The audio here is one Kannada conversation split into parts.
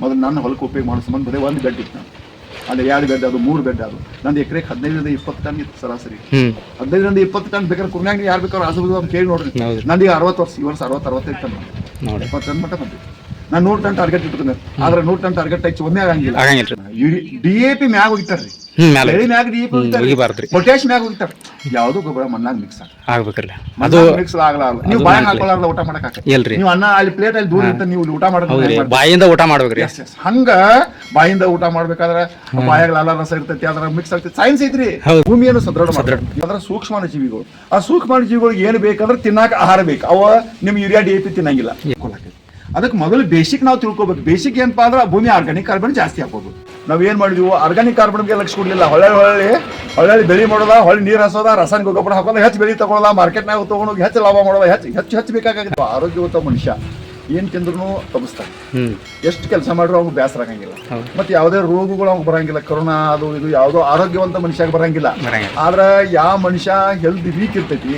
ಮೊದಲು ನನ್ನ ಹೊಲಕ್ಕೆ ಉಪಯೋಗ ಮಾಡೋ ಸಂಬಂಧ ಬರೀ ಒಂದು ಬೆಡ್ ಇತ್ತು. ನಾನು ಅಲ್ಲಿ ಎರಡು ಬೆಡ್ ಅದು ಮೂರು ಬೆಡ್ ಅದು. ನಂದು ಎಕರೆಗೆ ಹದಿನೈದರಿಂದ ಇಪ್ಪತ್ತು ಟನ್ ಇತ್ತು ಸರಾಸರಿ. ಹದಿನೈದರಿಂದ ಇಪ್ಪತ್ತು ಟನ್ ಬೇಕಾದ್ರೆ ಕುರ್ನಾಗ ಯಾರು ಬೇಕಾದ್ರೂ ಅಂತ ಕೇಳಿ ನೋಡ್ರಿ. ನನಗೆ ನಂದೀಗ ಅರವತ್ತು ವರ್ಷ ಈ ವರ್ಷ ಅರವತ್ತು ಅರವತ್ತೈದು ಟನ್. ಇಪ್ಪತ್ತು ಟನ್ ಮಟ್ಟ ಬಂದಿತ್ತು. ನಾನು ನೂರು ಟನ್ ಟಾರ್ಗೆಟ್ ಇಟ್ಕೊಂಡೆ. ಆದ್ರೆ ನೂರ್ ಟನ್ ಟಾರ್ಗೆಟ್ ಹೆಚ್ಚು ಒಮ್ಮೆ ಆಗಂಗಿಲ್ಲ. ಆಗಂಗಿಲ್ರಿ ಡಿ ಎ ಪಿ ಮ್ಯಾಗ ಮ್ಯಾಲೆ ಬೆಳೆ ಮ್ಯಾಗ ಡಿ ಎ ಪಿ ಪೊಟ್ಯಾಶ್ ಮ್ಯಾಗ ಹೋಗಿತ್ತಾರ ಯಾವುದು ಗೊಬ್ಬರ ಮಣ್ಣಾಗ ಮಿಕ್ಸ್ ಆಗ್ಬೇಕಲ್ಲ ಅದು ಮಿಕ್ಸ್ ಆಗಲಾರ್ದು ನೀವು ಬಾಯ ಹಾಕೊಳ್ಳಾರ್ದ ಊಟ ಮಾಡಕ್ ಇಲ್ರಿ ನೀವು ಅನ್ನ ಅಲ್ಲಿ ಪ್ಲೇಟ್ ಅಲ್ಲಿ ದೂರ ಇರ್ತ ನೀವು ಊಟ ಮಾಡೋದು ಬಾಯಿಂದ ಊಟ ಮಾಡ್ಬೇಕ್ರಿ. ಹಂಗ ಬಾಯಿಂದ ಊಟ ಮಾಡ್ಬೇಕಾದ್ರೆ ಬಾಯಾಗ ಲಾಲ ರಸ ಇರ್ತೈತಿ ಅದ್ರ ಮಿಕ್ಸ್ ಆಗ್ತೈತಿ. ಸೈನ್ಸ್ ಐತ್ರಿ. ಭೂಮಿಯನ್ನು ಸದೃಢ ಮಾಡ್ರಿ ಅದ್ರ ಸೂಕ್ಷ್ಮ ಜೀವಿಗಳು ಆ ಸೂಕ್ಷ್ಮ ಜೀವಿಗಳಿಗೆ ಏನು ಬೇಕಂದ್ರೆ ತಿನ್ನಾಕ ಆಹಾರ ಬೇಕು. ಅವ ನಿಮ್ ಯೂರಿಯಾ ಡಿ ಎ ಪಿ ತಿನ್ನಂಗಿಲ್ಲ. ಅದಕ್ಕೆ ಮೊದಲು ಬೇಸಿಕ್ ನಾವು ತಿಳ್ಕೊಬೇಕು. ಬೇಸಿಕ್ ಏನಪ್ಪಾ ಅಂದ್ರೆ ಭೂಮಿ ಆರ್ಗಾನಿಕ್ ಕಾರ್ಬನ್ ಜಾಸ್ತಿ ಹಾಕೋದು. ನಾವು ಏನು ಮಾಡಿದ್ವಿ? ಆರ್ಗಾನಿಕ್ ಕಾರ್ಬನ್ಗೆ ಲಕ್ಷ ಕೊಡ್ಲಿಲ್ಲ. ಹೊಳೆ ಹೊಳ್ಳಿ ಹೊಳ್ಳಿ ಬೆಳಿ ಮಾಡೋದ ಹೊಳ್ಳಿ ನೀರು ಹಸೋದ ರಾಸಾಯನಿಕ ಗೊಬ್ಬರ ಹಾಕೋದ ಹೆಚ್ಚು ಬೆಳಿ ತಗೊಳ್ಳೋದ ಮಾರ್ಕೆಟ್ನಾಗ ತಗೊಂಡೋಗಿ ಹೆಚ್ಚು ಲಾಭ ಮಾಡೋದ ಹೆಚ್ಚು ಹೆಚ್ಚು ಹೆಚ್ಚು ಬೇಕಾಗುತ್ತೆ ಆರೋಗ್ಯವಂತ ಮನುಷ್ಯ. ಏನು ತಿಂದ್ರು ತಪ್ಪಿಸ್ತಾನೆ. ಎಷ್ಟು ಕೆಲಸ ಮಾಡ್ರು ಅವ್ನು ಬೇಸರ ಆಗಂಗಿಲ್ಲ. ಮತ್ತೆ ಯಾವುದೇ ರೋಗಗಳು ಅವ್ನಿಗೆ ಬರಂಗಿಲ್ಲ. ಕೊರೋನಾ ಅದು ಇದು ಯಾವುದೋ ಆರೋಗ್ಯವಂತ ಮನುಷ್ಯಾಗ ಬರಂಗಿಲ್ಲ. ಆದ್ರೆ ಆದ್ರ ಯಾವ ಮನುಷ್ಯ ಹೆಲ್ತ್ ವೀಕ್ ಇರ್ತೈತಿ